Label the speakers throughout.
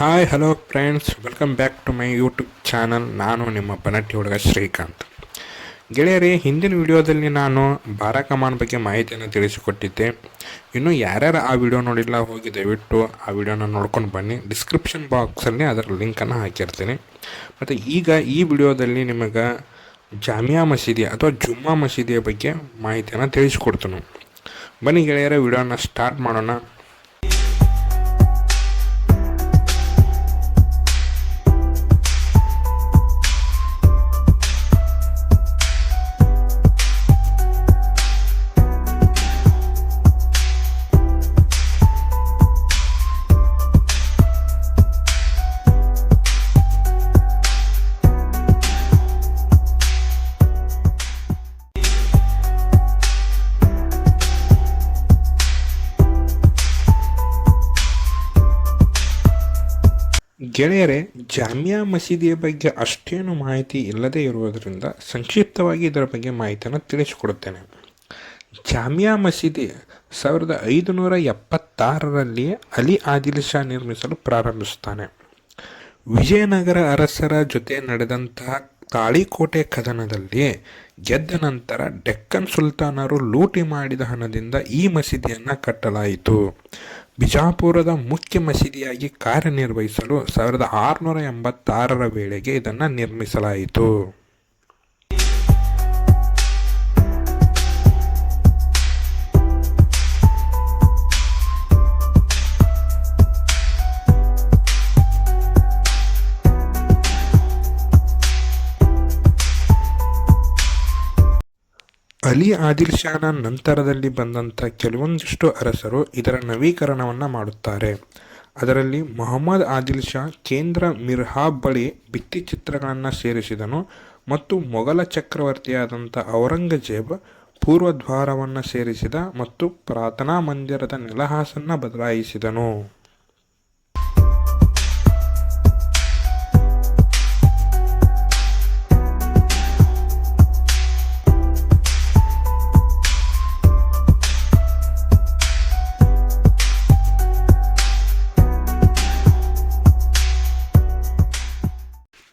Speaker 1: Hi hello friends welcome back to my YouTube channel ನಾನು ನಿಮ್ಮ ಬನಟ್ಟಿ ಹುಡುಗ ಶ್ರೀಕಾಂತ್. ಗೆಳೆಯರೇ, ಹಿಂದಿನ ವಿಡಿಯೋದಲ್ಲಿ ನಾನು ಬಾರಾ ಕಮಾನ್ ಬಗ್ಗೆ ಮಾಹಿತಿಯನ್ನು ತಿಳಿಸಿಕೊಟ್ಟಿದ್ದೆ. ಇನ್ನು ಯಾರ್ಯಾರು ಆ ವಿಡಿಯೋ ನೋಡಿಲ್ಲ, ಹೋಗಿ ದಯವಿಟ್ಟು ಆ ವಿಡಿಯೋನ ನೋಡ್ಕೊಂಡು ಬನ್ನಿ. ಡಿಸ್ಕ್ರಿಪ್ಷನ್ ಬಾಕ್ಸಲ್ಲಿ ಅದರ ಲಿಂಕನ್ನು ಹಾಕಿರ್ತೀನಿ. ಮತ್ತು ಈಗ ಈ ವಿಡಿಯೋದಲ್ಲಿ ನಿಮಗೆ ಜಾಮಿಯಾ ಮಸೀದಿ ಅಥವಾ ಜುಮ್ಮಾ ಮಸೀದಿಯ ಬಗ್ಗೆ ಮಾಹಿತಿಯನ್ನು ತಿಳಿಸಿಕೊಡ್ತೀನಿ. ಬನ್ನಿ ಗೆಳೆಯರ, ವಿಡಿಯೋನ ಸ್ಟಾರ್ಟ್ ಮಾಡೋಣ. ಗೆಳೆಯರೆ, ಜಾಮಿಯಾ ಮಸೀದಿಯ ಬಗ್ಗೆ ಅಷ್ಟೇನು ಮಾಹಿತಿ ಇಲ್ಲದೇ ಇರುವುದರಿಂದ ಸಂಕ್ಷಿಪ್ತವಾಗಿ ಇದರ ಬಗ್ಗೆ ಮಾಹಿತಿಯನ್ನು ತಿಳಿಸಿಕೊಡುತ್ತೇನೆ. ಜಾಮಿಯಾ ಮಸೀದಿ ಸಾವಿರದ ಐದುನೂರ ಎಪ್ಪತ್ತಾರರಲ್ಲಿ ಅಲಿ ಆದಿಲ್ ಶಾ ನಿರ್ಮಿಸಲು ಪ್ರಾರಂಭಿಸುತ್ತಾನೆ. ವಿಜಯನಗರ ಅರಸರ ಜೊತೆ ನಡೆದಂತಹ ತಾಳಿಕೋಟೆ ಕದನದಲ್ಲಿ ಗೆದ್ದ ನಂತರ ಡೆಕ್ಕನ್ ಸುಲ್ತಾನರು ಲೂಟಿ ಮಾಡಿದ ಹಣದಿಂದ ಈ ಮಸೀದಿಯನ್ನು ಕಟ್ಟಲಾಯಿತು. ಬಿಜಾಪುರದ ಮುಖ್ಯ ಮಸೀದಿಯಾಗಿ ಕಾರ್ಯನಿರ್ವಹಿಸಲು ಸಾವಿರದ ಆರುನೂರ ಎಂಬತ್ತಾರರ ವೇಳೆಗೆ ಇದನ್ನು ನಿರ್ಮಿಸಲಾಯಿತು. ಅಲಿ ಆದಿಲ್ ಶಾನ ನಂತರದಲ್ಲಿ ಬಂದಂಥ ಕೆಲವೊಂದಿಷ್ಟು ಅರಸರು ಇದರ ನವೀಕರಣವನ್ನು ಮಾಡುತ್ತಾರೆ. ಅದರಲ್ಲಿ ಮೊಹಮ್ಮದ್ ಆದಿಲ್ ಶಾ ಕೇಂದ್ರ ಮಿರ್ಹಾಬ್ ಬಳಿ ಭಿತ್ತಿಚಿತ್ರಗಳನ್ನು ಸೇರಿಸಿದನು ಮತ್ತು ಮೊಘಲ ಚಕ್ರವರ್ತಿಯಾದಂಥ ಔರಂಗಜೇಬ್ ಪೂರ್ವದ್ವಾರವನ್ನು ಸೇರಿಸಿದ ಮತ್ತು ಪ್ರಾರ್ಥನಾ ಮಂದಿರದ ನೆಲಹಾಸನ್ನು ಬದಲಾಯಿಸಿದನು.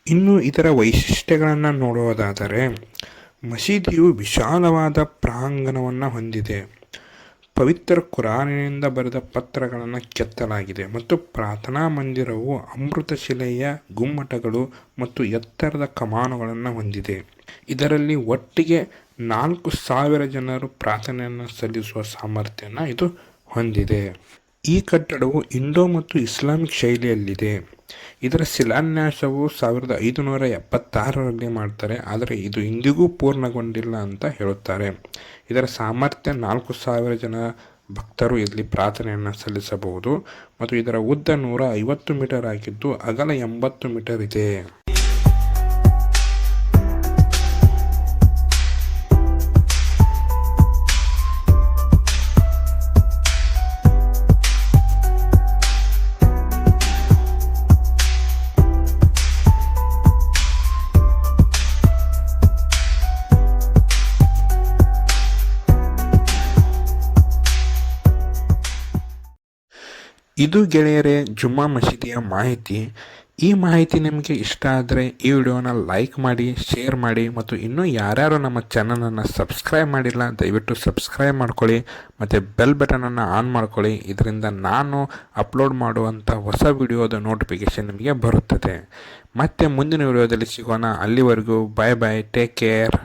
Speaker 1: ಇನ್ನು ಇದರ ವೈಶಿಷ್ಟ್ಯಗಳನ್ನು ನೋಡೋದಾದರೆ ಮಸೀದಿಯು ವಿಶಾಲವಾದ ಪ್ರಾಂಗಣವನ್ನು ಹೊಂದಿದೆ. ಪವಿತ್ರ ಕುರಾನಿನಿಂದ ಬರೆದ ಪತ್ರಗಳನ್ನು ಕೆತ್ತಲಾಗಿದೆ ಮತ್ತು ಪ್ರಾರ್ಥನಾ ಮಂದಿರವು ಅಮೃತಶಿಲೆಯ ಗುಮ್ಮಟಗಳು ಮತ್ತು ಎತ್ತರದ ಕಮಾನುಗಳನ್ನು ಹೊಂದಿದೆ. ಇದರಲ್ಲಿ ಒಟ್ಟಿಗೆ ನಾಲ್ಕು ಸಾವಿರ ಜನರು ಪ್ರಾರ್ಥನೆಯನ್ನು ಸಲ್ಲಿಸುವ ಸಾಮರ್ಥ್ಯನ ಇದು ಹೊಂದಿದೆ. ಈ ಕಟ್ಟಡವು ಇಂಡೋ ಮತ್ತು ಇಸ್ಲಾಮಿಕ್ ಶೈಲಿಯಲ್ಲಿದೆ. ಇದರ ಶಿಲಾನ್ಯಾಸವು ಸಾವಿರದ ಐದುನೂರ ಎಪ್ಪತ್ತಾರರಲ್ಲಿ ಮಾಡ್ತಾರೆ, ಆದರೆ ಇದು ಇಂದಿಗೂ ಪೂರ್ಣಗೊಂಡಿಲ್ಲ ಅಂತ ಹೇಳುತ್ತಾರೆ. ಇದರ ಸಾಮರ್ಥ್ಯ ನಾಲ್ಕು ಸಾವಿರ ಜನ ಭಕ್ತರು ಇಲ್ಲಿ ಪ್ರಾರ್ಥನೆಯನ್ನು ಸಲ್ಲಿಸಬಹುದು, ಮತ್ತು ಇದರ ಉದ್ದ ನೂರ ಐವತ್ತು ಮೀಟರ್ ಆಗಿದ್ದು ಅಗಲ ಎಂಬತ್ತು ಮೀಟರ್ ಇದೆ. ಇದು ಗೆಳೆಯರೇ, ಜುಮ್ಮಾ ಮಸೀದಿಯ ಮಾಹಿತಿ. ಈ ಮಾಹಿತಿ ನಿಮಗೆ ಇಷ್ಟ ಆದರೆ ಈ ವಿಡಿಯೋನ ಲೈಕ್ ಮಾಡಿ, ಶೇರ್ ಮಾಡಿ ಮತ್ತು ಇನ್ನೂ ಯಾರ್ಯಾರು ನಮ್ಮ ಚಾನಲನ್ನು ಸಬ್ಸ್ಕ್ರೈಬ್ ಮಾಡಿಲ್ಲ, ದಯವಿಟ್ಟು ಸಬ್ಸ್ಕ್ರೈಬ್ ಮಾಡ್ಕೊಳ್ಳಿ ಮತ್ತು ಬೆಲ್ ಬಟನನ್ನು ಆನ್ ಮಾಡ್ಕೊಳ್ಳಿ. ಇದರಿಂದ ನಾನು ಅಪ್ಲೋಡ್ ಮಾಡುವಂಥ ಹೊಸ ವಿಡಿಯೋದ ನೋಟಿಫಿಕೇಷನ್ ನಿಮಗೆ ಬರುತ್ತದೆ. ಮತ್ತೆ ಮುಂದಿನ ವಿಡಿಯೋದಲ್ಲಿ ಸಿಗೋಣ. ಅಲ್ಲಿವರೆಗೂ ಬಾಯ್ ಬಾಯ್ ಟೇಕ್ ಕೇರ್